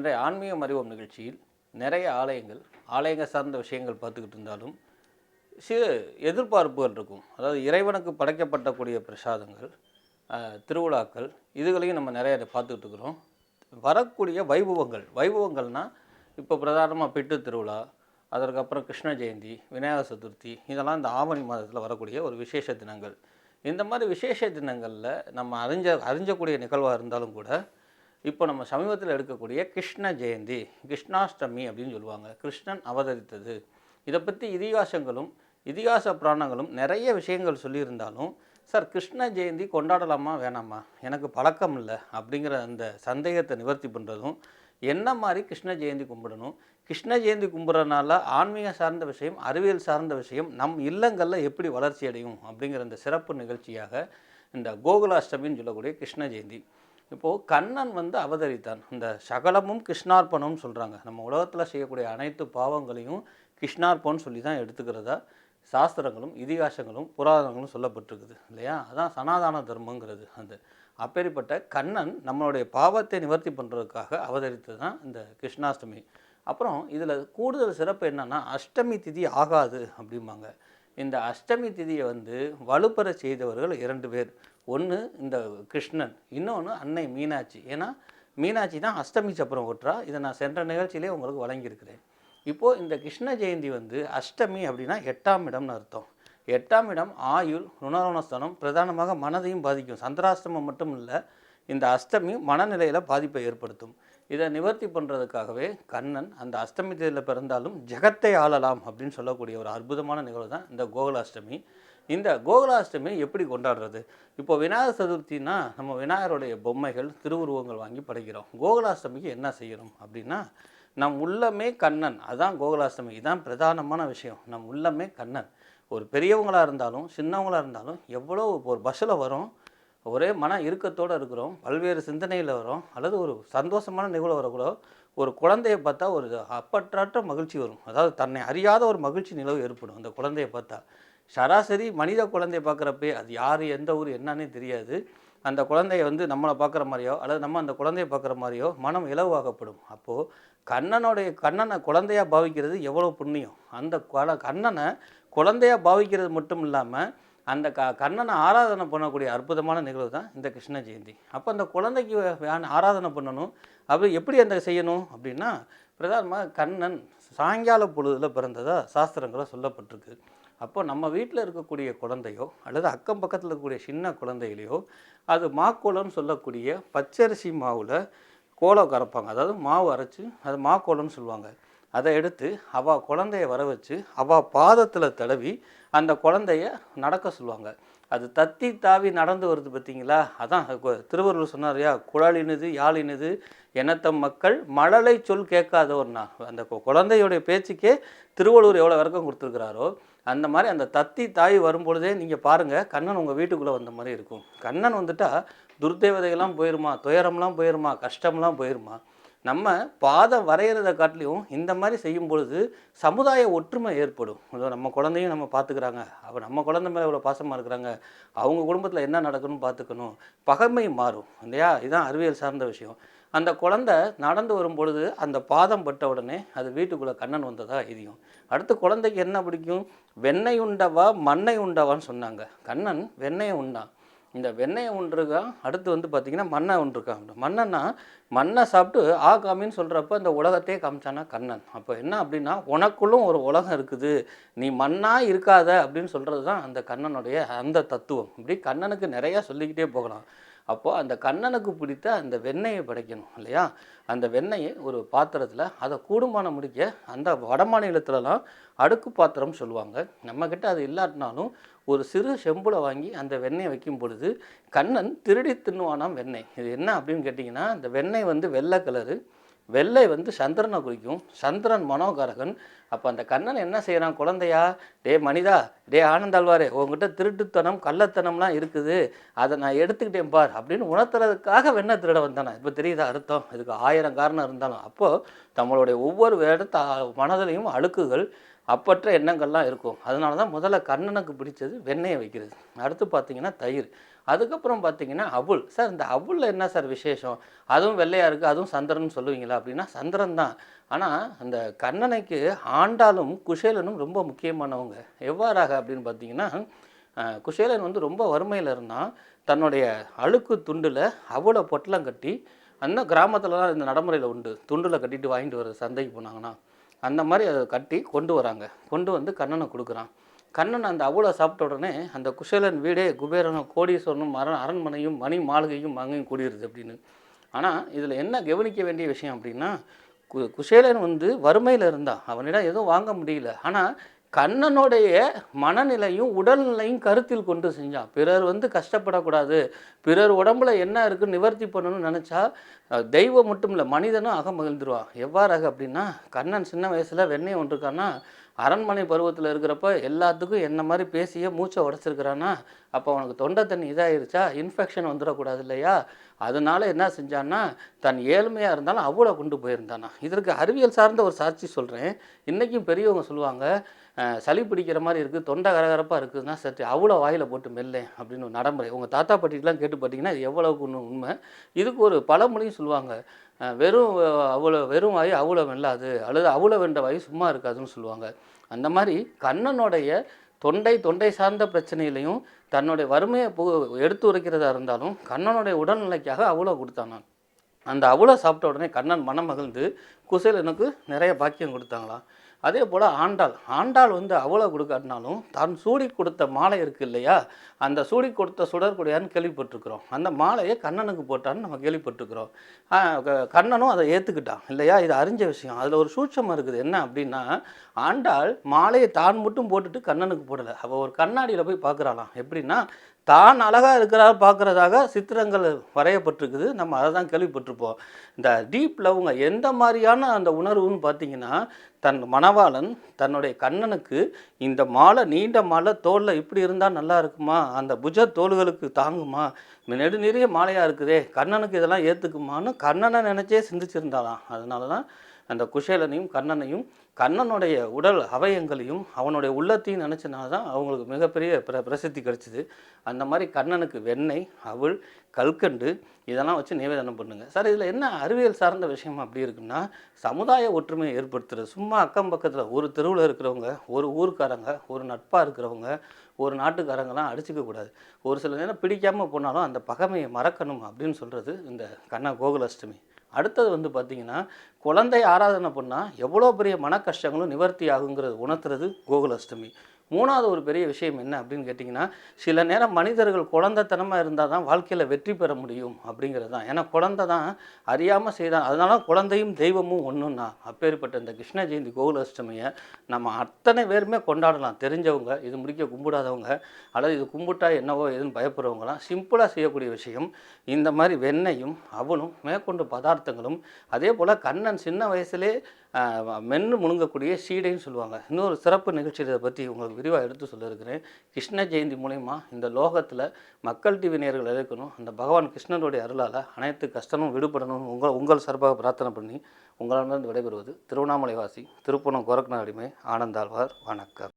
இன்றைய ஆன்மீகம் அறிவோம் நிகழ்ச்சியில் நிறைய ஆலயங்கள் ஆலயங்கள் சார்ந்த விஷயங்கள் பார்த்துக்கிட்டு இருந்தாலும் சில எதிர்பார்ப்புகள் இருக்கும். அதாவது இறைவனுக்கு படைக்கப்பட்டக்கூடிய பிரசாதங்கள் திருவிழாக்கள் இதுகளையும் நம்ம நிறைய பார்த்துக்கிட்டு இருக்கிறோம். வரக்கூடிய வைபவங்கள் வைபவங்கள்னால் இப்போ பிரதானமாக பிட்டு திருவிழா அதற்கப்புறம் கிருஷ்ண ஜெயந்தி விநாயகர் சதுர்த்தி இதெல்லாம் இந்த ஆவணி மாதத்தில் வரக்கூடிய ஒரு விசேஷ தினங்கள். இந்த மாதிரி விசேஷ தினங்களில் நம்ம அறிஞ்ச அறிஞ்சக்கூடிய நிகழ்வாக இருந்தாலும் கூட இப்போ நம்ம சமீபத்தில் எடுக்கக்கூடிய கிருஷ்ண ஜெயந்தி கிருஷ்ணாஷ்டமி அப்படின்னு சொல்லுவாங்க. கிருஷ்ணன் அவதரித்தது. இதை பற்றி இதிகாசங்களும் இதிகாச புராணங்களும் நிறைய விஷயங்கள் சொல்லியிருந்தாலும் சார் கிருஷ்ண ஜெயந்தி கொண்டாடலாமா வேணாமா? எனக்கு பழக்கம் இல்லை அப்படிங்கிற அந்த சந்தேகத்தை நிவர்த்தி பண்ணுறதும் என்ன மாதிரி கிருஷ்ண ஜெயந்தி கும்பிடணும்? கிருஷ்ண ஜெயந்தி கும்பிட்றதுனால ஆன்மீக சார்ந்த விஷயம் அறிவியல் சார்ந்த விஷயம் நம் இல்லங்களில் எப்படி வளர்ச்சி அடையும் அப்படிங்கிற அந்த சிறப்பு நிகழ்ச்சியாக இந்த கோகுலாஷ்டமின்னு சொல்லக்கூடிய கிருஷ்ண ஜெயந்தி. இப்போது கண்ணன் வந்து அவதரித்தான் இந்த சகலமும் கிருஷ்ணார்ப்பணம்னு சொல்கிறாங்க நம்ம உலகத்தில் செய்யக்கூடிய அனைத்து பாவங்களையும் கிருஷ்ணார்பன் சொல்லி தான் எடுத்துக்கிறதா? சாஸ்திரங்களும் இதிகாசங்களும் புராணங்களும் சொல்லப்பட்டிருக்குது இல்லையா? அதான் சனாதான தர்மங்கிறது அந்த அப்பேற்பட்ட கண்ணன் நம்மளுடைய பாவத்தை நிவர்த்தி பண்ணுறதுக்காக அவதரித்தது தான் இந்த கிருஷ்ணாஷ்டமி. அப்புறம் இதில் கூடுதல் சிறப்பு என்னென்னா அஷ்டமி திதி ஆகாது அப்படிம்பாங்க. இந்த அஷ்டமி திதியை வந்து வலுப்பெற செய்தவர்கள் இரண்டு பேர். ஒன்று இந்த கிருஷ்ணன் இன்னொன்று அன்னை மீனாட்சி. ஏன்னா மீனாட்சி தான் அஷ்டமி சப்பரம் ஒற்றா. இதை நான் சென்ற நிகழ்ச்சியிலே உங்களுக்கு வழங்கியிருக்கிறேன். இப்போது இந்த கிருஷ்ண ஜெயந்தி வந்து அஷ்டமி அப்படின்னா எட்டாம் இடம்னு அர்த்தம். எட்டாம் இடம் ஆயுள் ருணரோணஸ்தானம் பிரதானமாக மனதையும் பாதிக்கும். சந்திராஷ்டமம் மட்டும் இல்லை இந்த அஷ்டமி மனநிலையில் பாதிப்பை ஏற்படுத்தும். இதை நிவர்த்தி பண்ணுறதுக்காகவே கண்ணன் அந்த அஷ்டமி தேதியில் பிறந்தாலும் ஜெகத்தை ஆளலாம் அப்படின்னு சொல்லக்கூடிய ஒரு அற்புதமான நிகழ்வு தான் இந்த கோகுலாஷ்டமி. இந்த கோகுலாஷ்டமி எப்படி கொண்டாடுறது? இப்போ விநாயகர் சதுர்த்தினா நம்ம விநாயகருடைய பொம்மைகள் திருவுருவங்கள் வாங்கி படைக்கிறோம். கோகுலாஷ்டமிக்கு என்ன செய்யணும் அப்படின்னா நம் உள்ளமே கண்ணன். அதான் கோகுலாஷ்டமி. இதான் பிரதானமான விஷயம். நம் உள்ளமே கண்ணன். ஒரு பெரியவங்களாக இருந்தாலும் சின்னவங்களாக இருந்தாலும் எவ்வளோ ஒரு பஸ்ஸில் வரும். ஒரே மன இறுக்கத்தோடு இருக்கிறோம். பல்வேறு சிந்தனையில் வரும். அல்லது ஒரு சந்தோஷமான நிகழ்வு வரக்கூட ஒரு குழந்தையை பார்த்தா ஒரு அப்பற்றாற்ற மகிழ்ச்சி வரும். அதாவது தன்னை அறியாத ஒரு மகிழ்ச்சி நிலவு ஏற்படும். அந்த குழந்தையை பார்த்தா. சராசரி மனித குழந்தையை பார்க்குறப்பே அது யார் எந்த ஊர் என்னன்னே தெரியாது. அந்த குழந்தைய வந்து நம்மளை பார்க்குற மாதிரியோ அல்லது நம்ம அந்த குழந்தைய பார்க்குற மாதிரியோ மனம் இலவாகப்படும் அப்போது கண்ணனுடைய கண்ணனை குழந்தையா பாவிக்கிறது எவ்வளோ புண்ணியம். அந்த கொல கண்ணனை குழந்தையா பாவிக்கிறது மட்டும் இல்லாமல் அந்த க கண்ணனை ஆராதனை பண்ணக்கூடிய அற்புதமான நிகழ்வு தான் இந்த கிருஷ்ண ஜெயந்தி. அப்போ அந்த குழந்தைக்கு ஆராதனை பண்ணணும்? அப்படி எப்படி அந்த செய்யணும்? அப்படின்னா பிரதானமாக கண்ணன் சாயங்கால பொழுதில் பிறந்ததாக சாஸ்திரங்களை சொல்லப்பட்டிருக்கு. அப்போ நம்ம வீட்டில் இருக்கக்கூடிய குழந்தையோ அல்லது அக்கம் பக்கத்தில் இருக்கக்கூடிய சின்ன குழந்தைகளையோ அது மாக்கோலம்னு சொல்லக்கூடிய பச்சரிசி மாவில் கோலம் கரைப்பாங்க. அதாவது மாவு அரைச்சி அது மாக்கோலம்னு சொல்லுவாங்க. அதை எடுத்து அவள் குழந்தைய வர வச்சு அவள் பாதத்தில் தடவி அந்த குழந்தைய நடக்க சொல்லுவாங்க. அது தத்தி தாவி நடந்து வருது பார்த்தீங்களா? அதான் திருவள்ளுவர் சொன்னார்யா குழலினுது யாழினுது எனத்தம் மக்கள் மழலை சொல் கேட்காதவர்னா. அந்த குழந்தையுடைய பேச்சுக்கே திருவள்ளுவர் எவ்வளோ விளக்கம் கொடுத்துருக்கிறாரோ அந்த மாதிரி அந்த தத்தி தாய் வரும்பொழுதே நீங்கள் பாருங்கள் கண்ணன் உங்கள் வீட்டுக்குள்ளே வந்த மாதிரி இருக்கும். கண்ணன் வந்துட்டா துர்தேவதைகள்லாம் போயிருமா துயரம்லாம் போயிருமா கஷ்டம்லாம் போயிருமா? நம்ம பாதம் வரைகிறத காட்டிலையும் இந்த மாதிரி செய்யும் பொழுது சமுதாய ஒற்றுமை ஏற்படும். இதோ நம்ம குழந்தையும் நம்ம பார்த்துக்கிறாங்க. அப்போ நம்ம குழந்தை மேலே இவ்வளோ பாசமாக இருக்கிறாங்க. அவங்க குடும்பத்தில் என்ன நடக்கணும்னு பார்த்துக்கணும். பகைமை மாறும் இல்லையா? இதுதான் அறிவியல் சார்ந்த விஷயம். அந்த குழந்தை நடந்து வரும் பொழுது அந்த பாதம் பட்ட உடனே அது வீட்டுக்குள்ளே கண்ணன் வந்ததாக இதையும் அடுத்து குழந்தைக்கு என்ன பிடிக்கும்? வெண்ணெய் உண்டவா மண்ணை உண்டவான்னு சொன்னாங்க. கண்ணன் வெண்ணெயை உண்டான் இந்த வெண்ணெயை உண்டிருக்கான் அடுத்து வந்து பார்த்திங்கன்னா மண்ணை உண்டிருக்கான் மண்ணன்னா மண்ணை சாப்பிட்டு ஆ காமின்னு சொல்கிறப்ப இந்த உலகத்தையே காமிச்சானா கண்ணன். அப்போ என்ன அப்படின்னா உனக்குள்ளும் ஒரு உலகம் இருக்குது. நீ மண்ணாக இருக்காத அப்படின்னு சொல்கிறது தான் அந்த கண்ணனுடைய அந்த தத்துவம். இப்படி கண்ணனுக்கு நிறையா சொல்லிக்கிட்டே போகலாம். அப்போது அந்த கண்ணனுக்கு பிடித்த அந்த வெண்ணெயை படைக்கணும் இல்லையா? அந்த வெண்ணெயை ஒரு பாத்திரத்தில் அதை கூடுமான முடிக்க அந்த வட மாநிலத்துலலாம் அடுக்கு பாத்திரம் சொல்லுவாங்க. நம்மக்கிட்ட அது இல்லாட்டினாலும் ஒரு சிறு செம்புல வாங்கி அந்த வெண்ணெயை வைக்கும் பொழுது கண்ணன் திருடி தின்னுவானாம் வெண்ணெய். இது என்ன அப்படின்னு கேட்டிங்கன்னா அந்த வெண்ணெய் வந்து வெள்ளை கலரு வெள்ளை வந்து சந்திரனை குறிக்கும். சந்திரன் மனோகரகன். அப்போ அந்த கண்ணன் என்ன செய்கிறான் குழந்தையா டே மனிதா டே ஆனந்தாழ்வாரே உங்ககிட்ட திருட்டுத்தனம் கள்ளத்தனம்லாம் இருக்குது. அதை நான் எடுத்துக்கிட்டேன் பார் அப்படின்னு உணர்த்துறதுக்காக வெண்ணை திருட வந்தானே? இப்போ தெரியுதா அர்த்தம்? இதுக்கு ஆயிரம் காரணம் இருந்தாலும். அப்போது நம்மளுடைய ஒவ்வொரு இடத்த மனதிலையும் அழுக்குகள் அப்பற்ற எண்ணங்கள்லாம் இருக்கும். அதனால தான் முதல்ல கண்ணனுக்கு பிடிச்சது வெண்ணெயை வைக்கிறது. அடுத்து பார்த்திங்கன்னா தயிர். அதுக்கப்புறம் பார்த்தீங்கன்னா அவுள். சார் இந்த அவுளில் என்ன சார் விசேஷம்? அதுவும் வெள்ளையாக இருக்குது அதுவும் சந்திரன் சொல்லுவீங்களா அப்படின்னா சந்திரன் தான். ஆனால் அந்த கண்ணனைக்கு ஆண்டாலும் குஷேலனும் ரொம்ப முக்கியமானவங்க. எவ்வாறாக அப்படின்னு பார்த்தீங்கன்னா குஷேலன் வந்து ரொம்ப வறுமையில் இருந்தான். தன்னுடைய அழுக்கு துண்டில் அவ்வளோ பொட்டலம் கட்டி அந்த கிராமத்துலலாம் இந்த நடைமுறையில் உண்டு. துண்டில் கட்டிட்டு வாங்கிட்டு வர சந்தைக்கு போனாங்கன்னா அந்த மாதிரி அதை கட்டி கொண்டு வராங்க. கொண்டு வந்து கண்ணனை கொடுக்குறான். கண்ணன் அந்த அவ்வளோ சாப்பிட்ட உடனே அந்த குஷேலன் வீடே குபேரனும் கோடீஸ்வரனும் மர அரண்மனையும் மணி மாளிகையும் அங்கேயும் கூடியிருது அப்படின்னு. ஆனால் இதில் என்ன கவனிக்க வேண்டிய விஷயம் அப்படின்னா கு குஷேலன் வந்து வறுமையில் இருந்தான். அவனிடம் எதுவும் வாங்க முடியல. ஆனால் கண்ணனுடைய மனநிலையும் உடல்நிலையும் கருத்தில் கொண்டு செஞ்சான். பிறர் வந்து கஷ்டப்படக்கூடாது. பிறர் உடம்புல என்ன இருக்குன்னு நிவர்த்தி பண்ணணும்னு நினச்சா தெய்வம் மட்டும் இல்லை மனிதனும் அகமகிழ்ந்துருவான் எவ்வாறாக அப்படின்னா கண்ணன் சின்ன வயசில் வெண்ணெய் ஒன்றுருக்கான்னா அரண்மனை பருவத்தில் இருக்கிறப்ப எல்லாத்துக்கும் என்ன மாதிரி பேசியே மூச்சை உடச்சிருக்கிறானா அப்போ அவனுக்கு தொண்டை தண்ணி இதாயிருச்சா? இன்ஃபெக்ஷன் வந்துடக்கூடாது இல்லையா? அதனால என்ன செஞ்சான்னா தன் ஏழ்மையாக இருந்தாலும் அவ்வளோ கொண்டு போயிருந்தானா. இதற்கு அறிவியல் சார்ந்த ஒரு சாட்சி சொல்கிறேன் இன்றைக்கும் பெரியவங்க சொல்லுவாங்க சளி பிடிக்கிற மாதிரி இருக்குது தொண்டை கரகரப்பாக இருக்குதுன்னா சரி அவ்வளோ வாயில் போட்டு மெல்லேன் அப்படின்னு ஒரு நடைமுறை. உங்கள் தாத்தா பாட்டிக்கெலாம் கேட்டு பார்த்தீங்கன்னா இது எவ்வளவுக்கு ஒன்று உண்மை. இதுக்கு ஒரு பழமொழியும் சொல்லுவாங்க. வெறும் அவ்வளோ வெறும் வாய் அவ்வளோ வெல்லாது அல்லது அவ்வளோ வெண்ட வாய் சும்மா இருக்காதுன்னு சொல்லுவாங்க. அந்த மாதிரி கண்ணனுடைய தொண்டை தொண்டை சார்ந்த பிரச்சனையிலையும் தன்னுடைய வறுமையை பு எடுத்து உரைக்கிறதா இருந்தாலும் கண்ணனுடைய உடல்நிலைக்காக அவ்வளோ கொடுத்தான் நான். அந்த அவ்வளோ சாப்பிட்ட உடனே கண்ணன் மனம் மகிழ்ந்து குசேலனுக்கு நிறைய பாக்கியம் கொடுத்தாங்களாம். அதே போல் ஆண்டாள். ஆண்டாள் வந்து அவ்வளோ கொடுக்காட்டினாலும் தான் சூடி கொடுத்த மாலை இருக்குது இல்லையா? அந்த சூடி கொடுத்த சுடற்குடையான்னு கேள்விப்பட்டிருக்கிறோம். அந்த மாலையை கண்ணனுக்கு போட்டான்னு நம்ம கேள்விப்பட்டிருக்கிறோம். க- கண்ணனும் அதை ஏற்றுக்கிட்டான் இல்லையா? இது அறிஞ்ச விஷயம். அதில் ஒரு சூட்சமாக இருக்குது. என்ன அப்படின்னா ஆண்டாள் மாலையை தான் மட்டும் போட்டுட்டு கண்ணனுக்கு போடலை. அவள் ஒரு கண்ணாடியில் போய் பார்க்குறாளாம் எப்படின்னா தான் அழகாக இருக்கிறார் பார்க்குறதாக சித்திரங்கள் வரையப்பட்டிருக்குது. நம்ம அதை தான் கேள்விப்பட்டிருப்போம். இந்த டீப் லவ்ங்க எந்த மாதிரியான அந்த உணர்வுன்னு பார்த்தீங்கன்னா தன் மணவாளன் தன்னுடைய கண்ணனுக்கு இந்த மாலை நீண்ட மாலை தோலில் இப்படி இருந்தால் நல்லா இருக்குமா? அந்த புஜ தோள்களுக்கு தாங்குமா? நெடு நிறைய மாலையாக இருக்குதே கண்ணனுக்கு இதெல்லாம் ஏற்றுக்குமான்னு கண்ணனை நினச்சே சிந்திச்சிருந்தாலாம் அதனால தான் அந்த குஷேலனையும் கண்ணனையும் கண்ணனுடைய உடல் அவயங்களையும் அவனுடைய உள்ளத்தையும் நினச்சனால தான் அவங்களுக்கு மிகப்பெரிய பிர பிரசித்தி கிடச்சிது. அந்த மாதிரி கண்ணனுக்கு வெண்ணெய் அவள் கல்கண்டு இதெல்லாம் வச்சு நிவேதனம் பண்ணுங்க. சார் இதில் என்ன அறிவியல் சார்ந்த விஷயம் அப்படி இருக்குன்னா சமுதாய ஒற்றுமையை ஏற்படுத்துகிறது சும்மா அக்கம் பக்கத்தில் ஒரு தெருவில் இருக்கிறவங்க ஒரு ஊர்க்காரங்க ஒரு நட்பாக இருக்கிறவங்க ஒரு நாட்டுக்காரங்கெல்லாம் அடிச்சுக்க கூடாது. ஒரு சில நேரம் பிடிக்காமல் போனாலும் அந்த பகைமையை மறக்கணும் அப்படின்னு சொல்கிறது இந்த கண்ண கோகுலாஷ்டமி. அடுத்தது வந்து பார்த்தீங்கன்னா குழந்தை ஆராதனை பண்ணால் எவ்வளோ பெரிய மன கஷ்டங்களும் நிவர்த்தி ஆகுங்கிறது உணர்த்துறது கோகுலாஷ்டமி. மூணாவது ஒரு பெரிய விஷயம் என்ன அப்படின்னு கேட்டிங்கன்னா சில நேரம் மனிதர்கள் குழந்தைத்தனமாக இருந்தால் தான் வாழ்க்கையில் வெற்றி பெற முடியும் அப்படிங்கிறது தான். ஏன்னா குழந்தை தான் அறியாமல் செய்தான். அதனால குழந்தையும் தெய்வமும் ஒன்றுன்னா அப்பேற்பட்ட இந்த கிருஷ்ண ஜெயந்தி கோகுலாஷ்டமியை நம்ம அத்தனை பேருமே கொண்டாடலாம். தெரிஞ்சவங்க இது முடிக்க கும்பிடாதவங்க அல்லது இது கும்பிட்டா என்னவோ எதுன்னு பயப்படுறவங்களாம் சிம்பிளாக செய்யக்கூடிய விஷயம் இந்த மாதிரி வெண்ணையும் அவனும் மேற்கொண்டு பதார்த்தங்களும் அதே போல் கண்ணன் சின்ன வயசுலேயே மென்று முழுங்கக்கூடிய சீடைன்னு சொல்லுவாங்க. இன்னொரு சிறப்பு நிகழ்ச்சி இதை பற்றி உங்களுக்கு விரிவாக எடுத்து சொல்லியிருக்கிறேன். கிருஷ்ண ஜெயந்தி மூலயமா இந்த லோகத்தில் மக்கள் டிவி நேர்கள் இருக்கணும்? அந்த பகவான் கிருஷ்ணனுடைய அருளால் அனைத்து கஷ்டமும் விடுபடணும் உங்கள் உங்கள் சார்பாக பிரார்த்தனை பண்ணி உங்களால் விடைபெறுவது திருவண்ணாமலை வாசி திருப்பணம் கோரக்நாடிமை ஆனந்தாழ்வார் வணக்கம்.